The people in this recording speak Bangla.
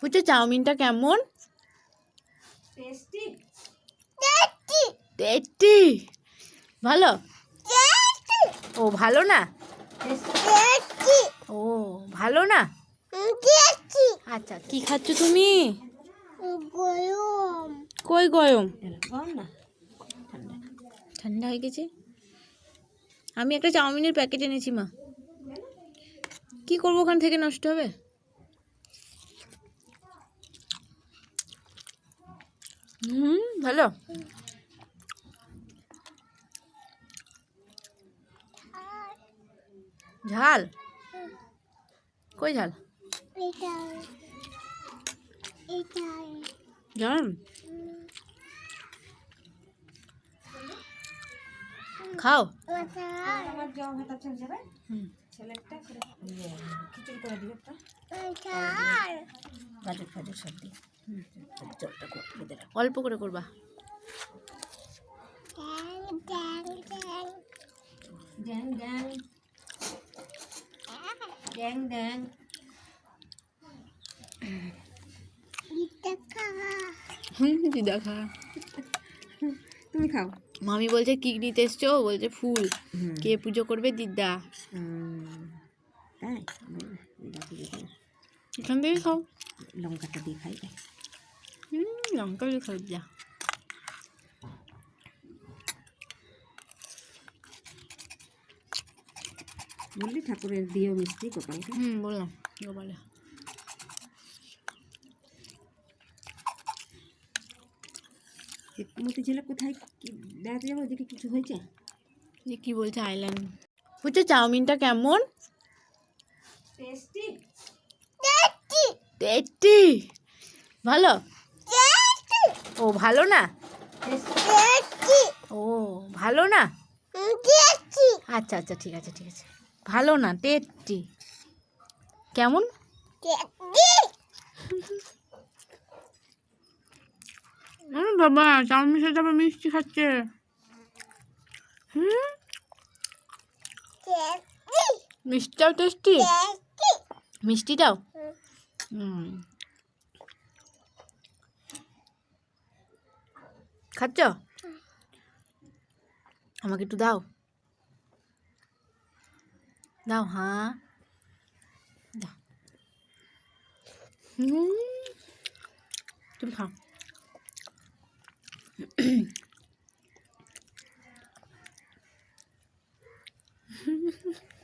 বুঝছ চাউমিনটা কেমন? টেস্টি। টেস্টি। ভালো? ও ভালো না? ও ভালো না? আচ্ছা কি খাচ্ছ তুমি? কই গয়ম না? ঠান্ডা। ঠান্ডা হয়ে গেছে? আমি একটা চাউমিনের প্যাকেট এনেছি মা। কি করব ওখান থেকে নষ্ট হবে? হুম ভালো। ঝাল? কই ঝাল? ঝাল গাজর ফাজর সব জলটা অল্প করে করবা। ড্যাং ড্যাং ড্যাং ড্যাং হুম দিদা খা। তুমি খাও। মামি বলছে কি নিতে এসছো? বলছে ফুল। কে পুজো করবে? দিদা। তাই। এখান থেকে খাও। লঙ্কাটা দিয়ে খাই। হুম লঙ্কা দিয়ে খাও যা। বললি ঠাকুরের দিয়েও মিষ্টি গোপালকে? হুম বললাম গোপালে মতি ছেলে কোথায়? কি বেড়াতে যাব? ওদিকে কিছু হয়েছে? যে কি বলছে আইল্যান্ড চাউমিনটা কেমন? টেস্টি? টেস্টি। ভালো? ও ভালো না? ও ভালো না? আচ্ছা আচ্ছা ঠিক আছে ঠিক আছে। ভালো না টেস্টি। কেমন? বাবা, চাউমিন সাথে আবার মিষ্টি খাচ্ছে। হুম? মিষ্টিটাও টেস্টি মিষ্টিটাও? হুম। খাচ্ছ? আমাকে একটু দাও। দাও হ্যাঁ। দাও। তুমি খাও। 哼哼哼